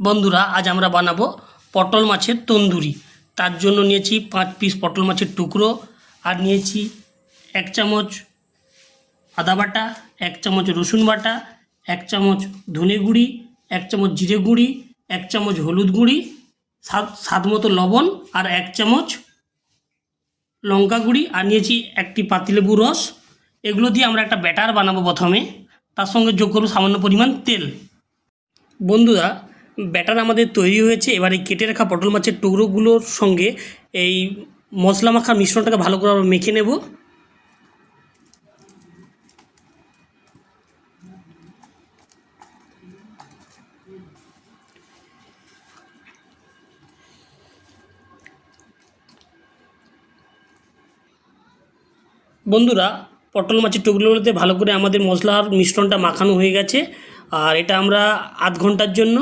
বন্ধুরা, আজ আমরা বানাবো পটল মাছের তন্দুরি। তার জন্য নিয়েছি পাঁচ পিস পটল মাছের টুকরো, আর নিয়েছি এক চামচ আদা বাটা, এক চামচ রসুন বাটা, এক চামচ ধনে গুঁড়ি, এক চামচ জিরে গুঁড়ি, এক চামচ হলুদ গুঁড়ি, স্বাদ স্বাদ মতো লবণ, আর এক চামচ লঙ্কা গুঁড়ি, আর নিয়েছি একটি পাতিলেবু রস। এগুলো দিয়ে আমরা একটা ব্যাটার বানাবো প্রথমে। তার সঙ্গে যোগ করব সামান্য পরিমাণ তেল। বন্ধুরা ব্যাটার আমাদের তৈরি হয়েছে। এবার এই কেটে রাখা পটল মাছের টুকরোগুলোর সঙ্গে এই মশলা মাখা মিশ্রণটাকে ভালো করে আমরা মেখে নেব। বন্ধুরা, পটল মাছের টুকরোগুলোতে ভালো করে আমাদের মশলার মিশ্রণটা মাখানো হয়ে গেছে। আর এটা আমরা আধ ঘণ্টার জন্য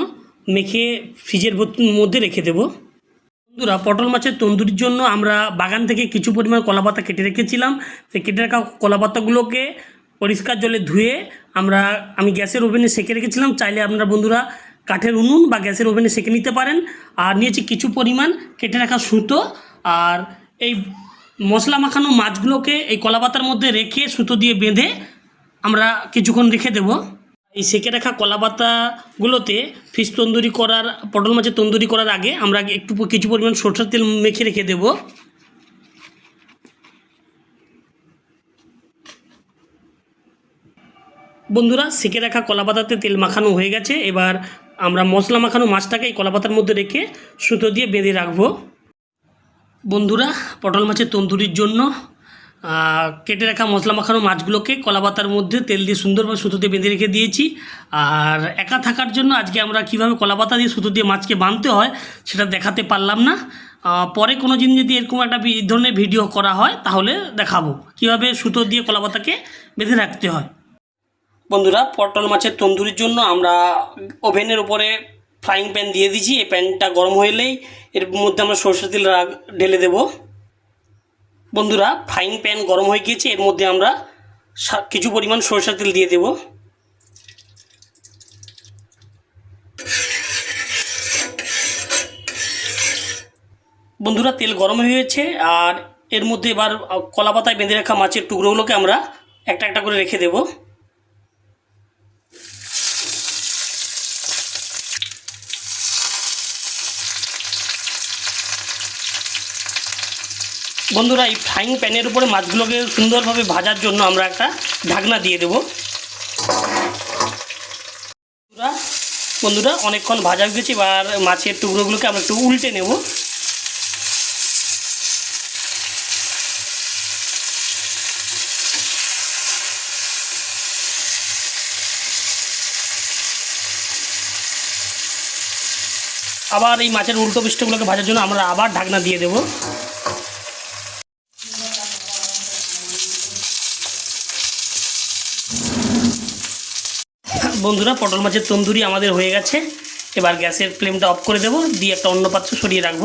মেখে ফ্রিজের মধ্যে রেখে দেব। বন্ধুরা, পটল মাছের তন্দুরির জন্য আমরা বাগান থেকে কিছু পরিমাণ কলাপাতা কেটে রেখেছিলাম। সেই কেটে রাখা কলাপাতাগুলোকে পরিষ্কার জলে ধুয়ে আমরা, আমি গ্যাসের ওভেনে সেঁকে রেখেছিলাম। চাইলে আপনারা বন্ধুরা কাঠের উনুন বা গ্যাসের ওভেনে সেঁকে নিতে পারেন। আর নিয়েছি কিছু পরিমাণ কেটে রাখা সুতো। আর এই মশলা মাখানো মাছগুলোকে এই কলাপাতার মধ্যে রেখে সুতো দিয়ে বেঁধে আমরা কিছুক্ষণ রেখে দেব। এই সেকে রাখা কলাপাতাগুলোতে ফিশ তন্দুরি করার, পটল মাছের তন্দুরি করার আগে আমরা একটু কিছু পরিমাণ সরষের তেল মেখে রেখে দেব। বন্ধুরা সেকে রাখা কলাপাতাতে তেল মাখানো হয়ে গেছে। এবার আমরা মশলা মাখানো মাছটাকে এই কলাপাতার মধ্যে রেখে সুতো দিয়ে বেঁধে রাখব। বন্ধুরা, পটল মাছের তন্দুরির জন্য কেটে রাখা মশলা মাখানো মাছগুলোকে কলাপাতার মধ্যে তেল দিয়ে সুন্দরভাবে সুতো দিয়ে বেঁধে রেখে দিয়েছি। আর একা থাকার জন্য আজকে আমরা কীভাবে কলাপাতা দিয়ে সুতো দিয়ে মাছকে বাঁধতে হয় সেটা দেখাতে পারলাম না। পরে কোনো দিন যদি এরকম একটা এই ধরনের ভিডিও করা হয় তাহলে দেখাবো কীভাবে সুতো দিয়ে কলাপাতাকে বেঁধে রাখতে হয়। বন্ধুরা, পটল মাছের তন্দুরির জন্য আমরা ওভেনের উপরে ফ্রাইং প্যান দিয়ে দিয়েছি। এই প্যানটা গরম হলেই এর মধ্যে আমরা সরষের তেল ঢেলে দেব। বন্ধুরা ফ্রাইং প্যান গরম হয়ে গিয়েছে, এর মধ্যে আমরা কিছু পরিমাণ সরষের তেল দিয়ে দেব। বন্ধুরা, তেল গরম হয়েছে আর এর মধ্যে এবার কলা পাতায় বেঁধে রাখা মাছের টুকরোগুলোকে আমরা একটা একটা করে রেখে দেবো। বন্ধুরা, এই ফ্রাইং প্যানের উপরে মাছগুলোকে সুন্দরভাবে ভাজার জন্য আমরা একটা ঢাকনা দিয়ে দেব। বন্ধুরা বন্ধুরা, অনেকক্ষণ ভাজা গেছে, এবার মাছের টুকরোগুলোকে আমরা একটু উল্টে নেব। আবার এই মাছের উল্টো পৃষ্ঠগুলোকে ভাজার জন্য আমরা আবার ঢাকনা দিয়ে দেবো। বন্ধুরা, পটল মাছের তন্দুরি আমাদের হয়ে গেছে। এবার গ্যাসের ফ্লেমটা অফ করে দেবো, দিয়ে একটা অন্য পাত্র সরিয়ে রাখব।